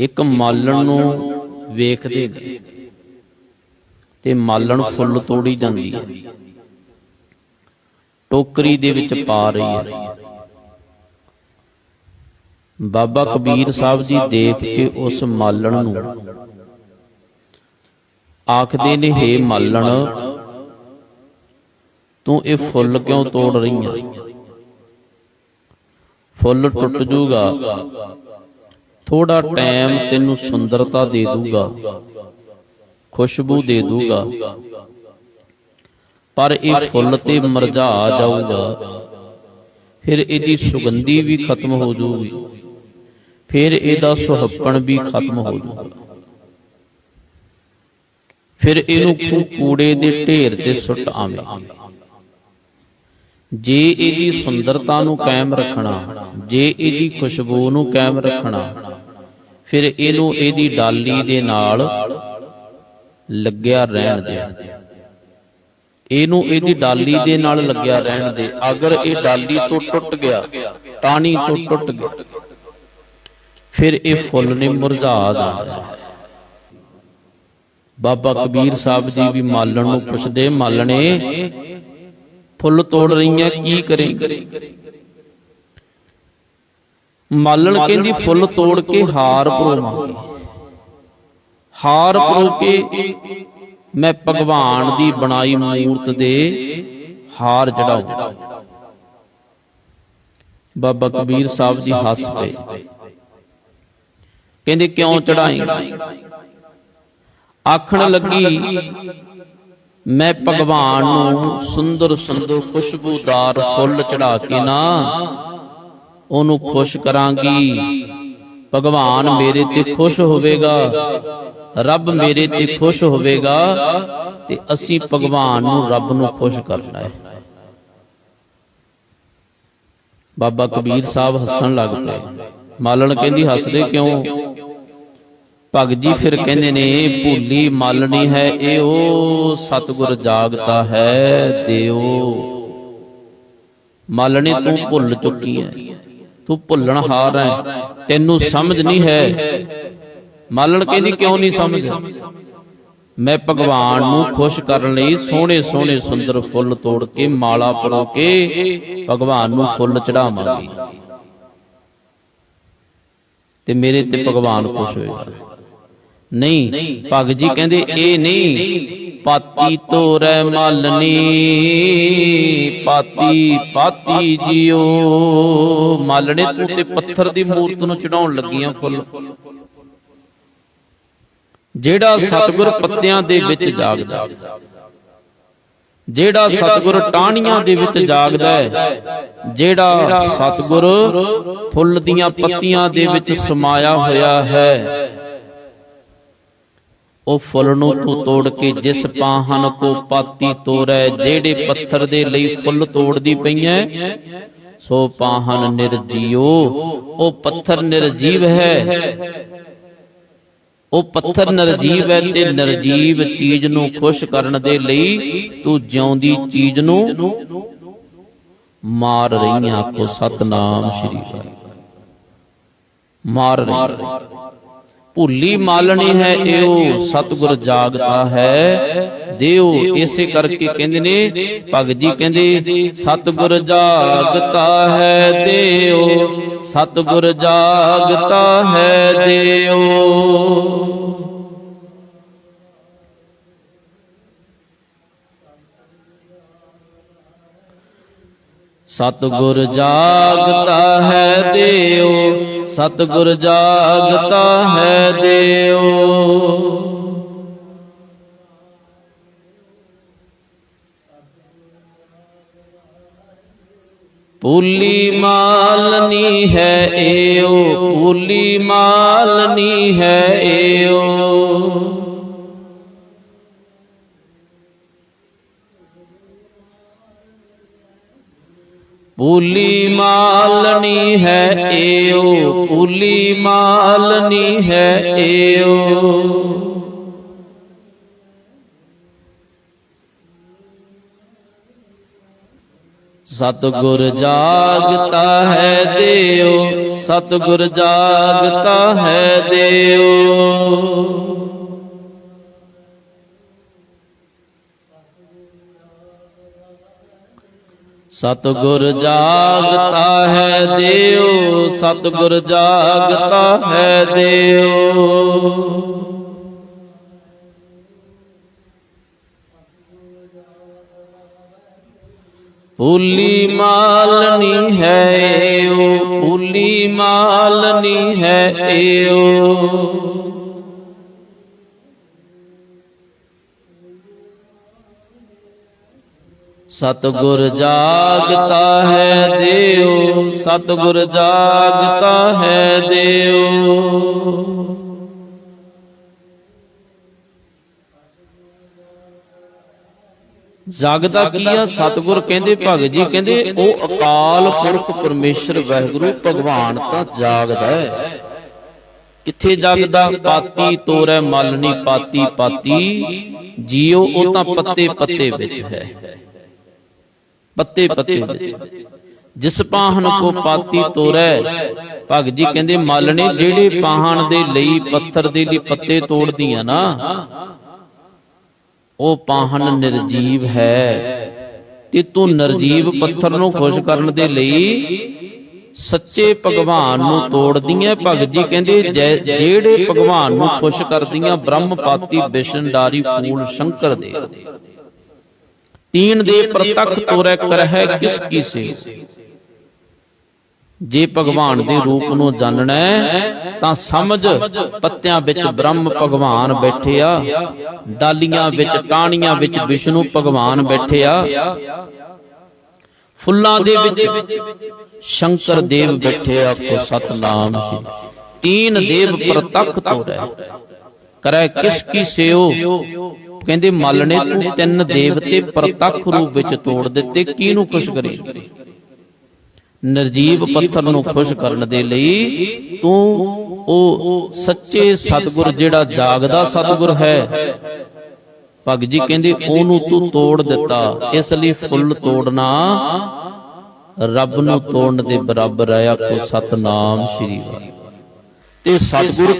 ਇੱਕ ਮਾਲਣ ਨੂੰ ਵੇਖਦੇ ਨੇ ਤੇ ਮਾਲਣ ਫੁੱਲ ਤੋੜੀ ਜਾਂਦੀ ਹੈ। ਟੋਕਰੀ ਦੇ ਵਿੱਚ ਪਾ ਰਹੀ ਹੈ। ਬਾਬਾ ਕਬੀਰ ਸਾਹਿਬ ਜੀ ਦੇਖ ਕੇ ਉਸ ਮਾਲਣ ਨੂੰ ਆਖਦੇ ਨੇ, ਹੇ ਮਾਲਣ, ਤੂੰ ਇਹ ਫੁੱਲ ਕਿਉਂ ਤੋੜ ਰਹੀ ਹੈ ਫੁੱਲ ਟੁੱਟ ਜੂਗਾ। ਥੋੜਾ ਟਾਈਮ ਤੈਨੂੰ ਸੁੰਦਰਤਾ ਦੇ ਦੂਗਾ ਖੁਸ਼ਬੂ ਦੇ ਦੂਗਾ। ਪਰ ਇਹ ਫੁੱਲ ਤੇ ਮਰਝਾ ਜਾਊਗਾ। ਫਿਰ ਇਹਦੀ ਸੁਗੰਧੀ ਵੀ ਖਤਮ ਹੋ ਜਾਊਗੀ ਫਿਰ ਇਹਦਾ ਸੁਹੱਪਣ ਵੀ ਖਤਮ ਹੋ ਜਾਊਗਾ ਫਿਰ ਇਹਨੂੰ ਕੂ- ਕੂੜੇ ਦੇ ਢੇਰ ਤੇ ਸੁੱਟ ਆਵੇਂ। ਜੇ ਇਹਦੀ ਸੁੰਦਰਤਾ ਨੂੰ ਕਾਇਮ ਰੱਖਣਾ ਜੇ ਇਹਦੀ ਖੁਸ਼ਬੂ ਨੂੰ ਕਾਇਮ ਰੱਖਣਾ ਫਿਰ ਇਹਨੂੰ ਇਹਦੀ ਡਾਲੀ ਦੇ ਨਾਲ ਲੱਗਿਆ ਰਹਿਣ ਦੇ ਇਹਨੂੰ ਇਹਦੀ ਡਾਲੀ ਦੇ ਨਾਲ ਲੱਗਿਆ ਰਹਿਣ ਦੇ। ਅਗਰ ਇਹ ਡਾਲੀ ਤੋਂ ਟੁੱਟ ਗਿਆ, ਟਾਣੀ ਤੋਂ ਟੁੱਟ ਗਿਆ, ਫਿਰ ਇਹ ਫੁੱਲ ਨੇ ਮੁਰਝਾ ਜਾਂਦਾ ਬਾਬਾ ਕਬੀਰ ਸਾਹਿਬ ਜੀ ਵੀ ਮਾਲਣ ਨੂੰ ਪੁੱਛਦੇ, ਮਾਲਣੇ, ਫੁੱਲ ਤੋੜ ਰਹੀਆਂ, ਕੀ ਕਰੇ? ਮਾਲਣ ਕਹਿੰਦੀ ਫੁੱਲ ਤੋੜ ਕੇ ਹਾਰ ਪਰੋਵਾਂਗੇ ਹਾਰ ਪਰੋ ਕੇ ਮੈਂ ਭਗਵਾਨ ਦੀ ਬਣਾਈ ਮੂਰਤ ਦੇ ਹਾਰ ਚੜਾਉ ਬਾਬਾ ਕਬੀਰ ਸਾਹਿਬ ਜੀ ਹੱਸ ਪਏ। ਕਹਿੰਦੇ ਕਿਉਂ ਚੜਾਏਂਗਾ ਆਖਣ ਲੱਗੀ ਮੈਂ ਭਗਵਾਨ ਨੂੰ ਸੁੰਦਰ ਸੁੰਦਰ ਖੁਸ਼ਬੂਦਾਰ ਫੁੱਲ ਚੜਾ ਕੇ ਨਾ ਉਹਨੂੰ ਖੁਸ਼ ਕਰਾਂਗੀ। ਭਗਵਾਨ ਮੇਰੇ ਤੇ ਖੁਸ਼ ਹੋਵੇਗਾ। ਰੱਬ ਮੇਰੇ ਤੇ ਖੁਸ਼ ਹੋਵੇਗਾ ਤੇ ਅਸੀਂ ਭਗਵਾਨ ਨੂੰ ਰੱਬ ਨੂੰ ਖੁਸ਼ ਕਰਨਾ ਹੈ। ਬਾਬਾ ਕਬੀਰ ਸਾਹਿਬ ਹੱਸਣ ਲੱਗ ਪਏ। ਮਾਲਣ ਕਹਿੰਦੀ, ਹੱਸਦੇ ਕਿਉਂ? ਭਗਤ ਜੀ ਫਿਰ ਕਹਿੰਦੇ ਨੇ, ਭੂਲੀ ਮਾਲਣੀ ਹੈ ਇਹ ਉਹ ਸਤਿਗੁਰ ਜਾਗਤਾ ਹੈ ਦਿਓ ਮਾਲਣੀ ਤੂੰ ਭੁੱਲ ਚੁੱਕੀ ਹੈ। ਤੂੰ ਭੁੱਲਣ ਹਾਰ ਹੈ ਤੈਨੂੰ ਸਮਝ ਨਹੀਂ ਹੈ। ਮਾਲਣ ਕਹਿੰਦੀ ਕਿਉਂ ਨਹੀਂ ਸਮਝ ਮੈਂ ਭਗਵਾਨ ਨੂੰ ਖੁਸ਼ ਕਰਨ ਲਈ ਸੋਹਣੇ ਸੋਹਣੇ ਸੁੰਦਰ ਫੁੱਲ ਤੋੜ ਕੇ ਮਾਲਾ ਪਰੋ ਕੇ ਭਗਵਾਨ ਨੂੰ ਫੁੱਲ ਚੜਾਵਾਂਗੀ। ਤੇ ਮੇਰੇ ਤੇ ਭਗਵਾਨ ਖੁਸ਼ ਹੋਏਗਾ ਨਹੀਂ। ਭਗਤ ਜੀ ਕਹਿੰਦੇ, ਇਹ ਨਹੀਂ। ਪਾਤੀ ਤੋਰੈ ਮਾਲਨੀ। ਪਾਤੀ ਪਾਤੀ ਜਿਓ। ਮਾਲਣੇ ਤੂੰ ਤੇ ਪੱਥਰ ਦੀ ਮੂਰਤ ਨੂੰ ਚੜਾਉਣ ਲੱਗੀਆਂ ਫੁੱਲ। ਜਿਹੜਾ ਸਤਿਗੁਰ ਪੱਤਿਆਂ ਦੇ ਵਿੱਚ ਜਾਗਦਾ ਜਿਹੜਾ ਸਤਿਗੁਰ ਟਾਹਣੀਆਂ ਦੇ ਵਿੱਚ ਜਾਗਦਾ ਹੈ। ਜਿਹੜਾ ਸਤਿਗੁਰ ਫੁੱਲ ਦੀਆਂ ਪੱਤੀਆਂ ਦੇ ਵਿੱਚ ਸਮਾਇਆ ਹੋਇਆ ਹੈ। ਉਹ ਫੁੱਲ ਨੂੰ ਤੂੰ ਤੋੜ ਕੇ ਜਿਸ ਪਾਹਨ ਕੋ ਪਾਤੀ ਤੋੜੈ ਜਿਹੜੇ ਪੱਥਰ ਦੇ ਲਈ ਫੁੱਲ ਤੋੜਦੀ ਪਈਐ, ਸੋ ਪਾਹਨ ਨਿਰਜੀਓ, ਉਹ ਪੱਥਰ ਨਿਰਜੀਵ ਹੈ। ਉਹ ਪੱਥਰ ਨਿਰਜੀਵ ਹੈ ਤੇ ਨਿਰਜੀਵ ਚੀਜ਼ ਨੂੰ ਖੁਸ਼ ਕਰਨ ਦੇ ਲਈ ਤੂੰ ਜਿਉਂਦੀ ਚੀਜ਼ ਨੂੰ ਮਾਰ ਰਹੀ ਆਖੋ ਸਤਨਾਮ ਸ਼੍ਰੀ ਵਾਹਿਗੁਰੂ ਮਾਰ ਰਹੀ ਭੁੱਲੀ ਮਾਲਣੀ ਹੈ, ਇਹੋ ਸਤਿਗੁਰ ਜਾਗਤਾ ਹੈ। ਦਿਓ ਇਸੇ ਕਰਕੇ ਕਹਿੰਦੇ ਨੇ, ਭਗਤ ਜੀ ਕਹਿੰਦੇ, ਸਤਿਗੁਰ ਜਾਗਤਾ ਹੈ, ਦਿਓ। ਸਤਿਗੁਰ ਜਾਗਤਾ ਹੈ, ਦਿਓ। ਸਤਿਗੁਰ ਜਾਗਤਾ ਹੈ, ਦਿਓ। ਸਤਿਗੁਰ ਜਾਗਤਾ ਹੈ ਦਿਓ। ਪੂਲੀ ਮਾਲਨੀ ਹੈ ਏਓ ਪੂਲੀ ਮਾਲਨੀ ਹੈ ਏਓ। ਪੂਲੀ ਮਾਲਨੀ ਹੈ ਏਓ, ਪੂਲੀ ਮਾਲਨੀ ਹੈ ਏਓ। ਸਤਿਗੁਰ ਜਾਗਤਾ ਹੈ ਦੇਉ ਸਤਿਗੁਰ ਜਾਗਤਾ ਹੈ ਦੇਉ ਸਤਿਗੁਰ ਜਾਗਤਾ ਹੈ ਦੇਉ ਸਤਿਗੁਰ ਜਾਗਤਾ ਹੈ ਦੇਉ ਫੂਲੀ ਮਾਲਨੀ ਹੈ ਓ ਫੂਲੀ ਮਾਲਨੀ ਹੈ ਏਉ ਸਤਿਗੁਰ ਜਾਗਤਾ ਹੈ ਦੇਉ ਸਤਿਗੁਰ ਜਾਗਤਾ ਹੈ ਦੇਉ ਜਾਗਦਾ ਕੀ ਆ? ਸਤਿਗੁਰ ਕਹਿੰਦੇ, ਭਗਤ ਜੀ ਕਹਿੰਦੇ, ਉਹ ਅਕਾਲ ਪੁਰਖ ਪਰਮੇਸ਼ਰ ਵਾਹਿਗੁਰੂ, ਭਗਵਾਨ ਤਾਂ ਜਾਗਦਾ ਹੈ। ਕਿੱਥੇ ਜਾਗਦਾ? ਪਾਤੀ ਤੋਰੈ ਮਲਨੀ ਪਾਤੀ ਪਾਤੀ। ਜੀਉ ਉਹ ਤਾਂ ਪੱਤੇ ਪੱਤੇ ਵਿੱਚ ਹੈ। ਪੱਤੇ ਪੱਤੇ। ਜਿਸ ਪਾਹਨ ਕੋ ਪਾਤੀ ਤੋਰੈ ਭਗਤ ਜੀ ਕਹਿੰਦੇ ਮਲਣੇ ਜਿਹੜੇ ਪਾਹਣ ਦੇ ਲਈ ਪੱਥਰ ਦੇ ਲਈ ਪੱਤੇ ਤੋੜਦੀਆਂ ਨਾ ਉਹ ਪਾਹਨ ਨਿਰਜੀਵ ਹੈ। ਤੇ ਤੂੰ ਨਿਰਜੀਵ ਪੱਥਰ ਨੂੰ ਖੁਸ਼ ਕਰਨ ਦੇ ਲਈ ਸੱਚੇ ਭਗਵਾਨ ਨੂੰ ਤੋੜਦੀਆਂ। ਭਗਤ ਜੀ ਕਹਿੰਦੇ ਜਿਹੜੇ ਭਗਵਾਨ ਨੂੰ ਖੁਸ਼ ਕਰਦੀਆਂ ਬ੍ਰਹਮਪਾਤੀ ਵਿਸ਼ਨਦਾਰੀ ਫੂਲ ਸ਼ੰਕਰ ਦੇ। ਤੀਨ ਦੇ ਪ੍ਰਤੱਖ ਤੋਰੈ ਕਰਹਿ ਕਿਸ ਕੀ ਸੇ? ਜੇ ਭਗਵਾਨ ਦੇ ਰੂਪ ਨੂੰ ਜਾਣਨਾ ਤਾਂ ਸਮਝ ਪੱਤਿਆਂ ਵਿੱਚ ਬ੍ਰਹਮ ਭਗਵਾਨ ਬੈਠੇ ਆ ਡਾਲੀਆਂ ਵਿੱਚ ਟਾਹਣੀਆਂ ਵਿੱਚ ਵਿਸ਼ਨੂੰ ਭਗਵਾਨ ਬੈਠੇ ਆ। ਫੁੱਲਾਂ ਦੇ ਵਿੱਚ ਸ਼ੰਕਰ ਦੇਵ ਬੈਠੇ ਆ ਕੋ ਸਤਨਾਮ ਜੀ। ਤੀਨ ਦੇਵ ਪ੍ਰਤੱਖ ਤੋਰੈ ਕਰੈ ਕਿਸ ਕੀ ਸਿਓ? ਕਹਿੰਦੇ ਮਲਣੇ ਤੂੰ ਤਿੰਨ ਦੇਵਤੇ ਪ੍ਰਤੱਖ ਰੂਪ ਵਿੱਚ ਤੋੜ ਦਿੱਤੇ, ਕਿਹਨੂੰ ਖੁਸ਼ ਕਰੇ? ਨਿਰਜੀਵ ਪੱਥਰ ਨੂੰ ਖੁਸ਼ ਕਰਨ ਦੇ ਲਈ ਤੂੰ ਉਹ ਸੱਚੇ ਸਤਿਗੁਰ ਜਿਹੜਾ ਜਾਗਦਾ ਸਤਿਗੁਰ ਹੈ। ਭਗਤ ਜੀ ਕਹਿੰਦੇ, ਉਹਨੂੰ ਤੂੰ ਤੋੜ ਦਿੱਤਾ, ਇਸ ਲਈ ਫੁੱਲ ਤੋੜਨਾ, ਰੱਬ ਨੂੰ ਤੋੜਨ ਦੇ ਬਰਾਬਰ ਆਇਆ ਕੋ ਸਤਨਾਮ ਸ਼੍ਰੀ ਵਾਹਿਗੁਰੂ। ਤੇ ਸਤਿਗੁਰ